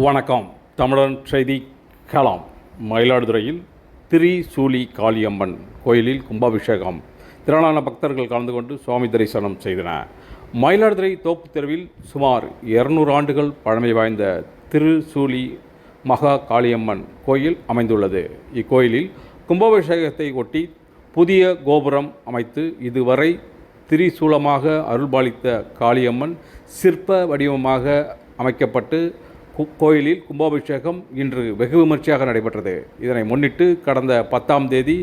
வணக்கம். தமிழன் செய்தி கலாம் மயிலாடுதுறையில் திரிசூலி காளியம்மன் கோயிலில் கும்பாபிஷேகம். திரளான பக்தர்கள் கலந்து கொண்டு சுவாமி தரிசனம் செய்தனர் மயிலாடுதுறை தோப்பு தெருவில் சுமார் இருநூறு ஆண்டுகள் பழமை வாய்ந்த திருசூலி மகா காளியம்மன் கோயில் அமைந்துள்ளது. இக்கோயிலில் கும்பாபிஷேகத்தை ஒட்டி புதிய கோபுரம் அமைத்து இதுவரை திரிசூலமாக அருள்பாலித்த காளியம்மன் சிற்ப வடிவமாக அமைக்கப்பட்டு கோயிலில் கும்பாபிஷேகம் இன்று வெகு விமர்சையாக நடைபெற்றது. இதனை முன்னிட்டு கடந்த பத்தாம் தேதி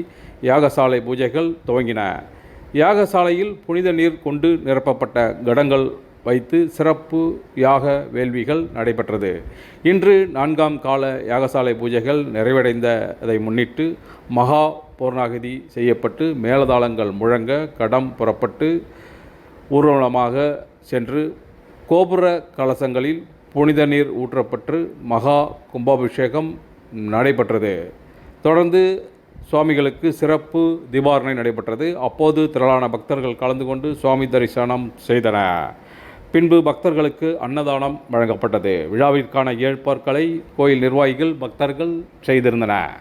யாகசாலை பூஜைகள் துவங்கின. யாகசாலையில் புனித நீர் கொண்டு நிரப்பப்பட்ட கடங்கள் வைத்து சிறப்பு யாக வேள்விகள் நடைபெற்றது. இன்று நான்காம் கால யாகசாலை பூஜைகள் நிறைவடைந்ததை முன்னிட்டு மகா பூர்ணாகதி செய்யப்பட்டு மேலதாளங்கள் முழங்க கடம் புறப்பட்டு ஊர்வலமாக சென்று கோபுர கலசங்களில் புனித நீர் ஊற்றப்பட்டு மகா கும்பாபிஷேகம் நடைபெற்றது. தொடர்ந்து சுவாமிகளுக்கு சிறப்பு தீபாரணை நடைபெற்றது. அப்போது திரளான பக்தர்கள் கலந்து கொண்டு சுவாமி தரிசனம் செய்தனர் பின்பு பக்தர்களுக்கு அன்னதானம் வழங்கப்பட்டது. விழாவிற்கான ஏற்பாடுகளை கோயில் நிர்வாகிகள் பக்தர்கள் செய்திருந்தனர்.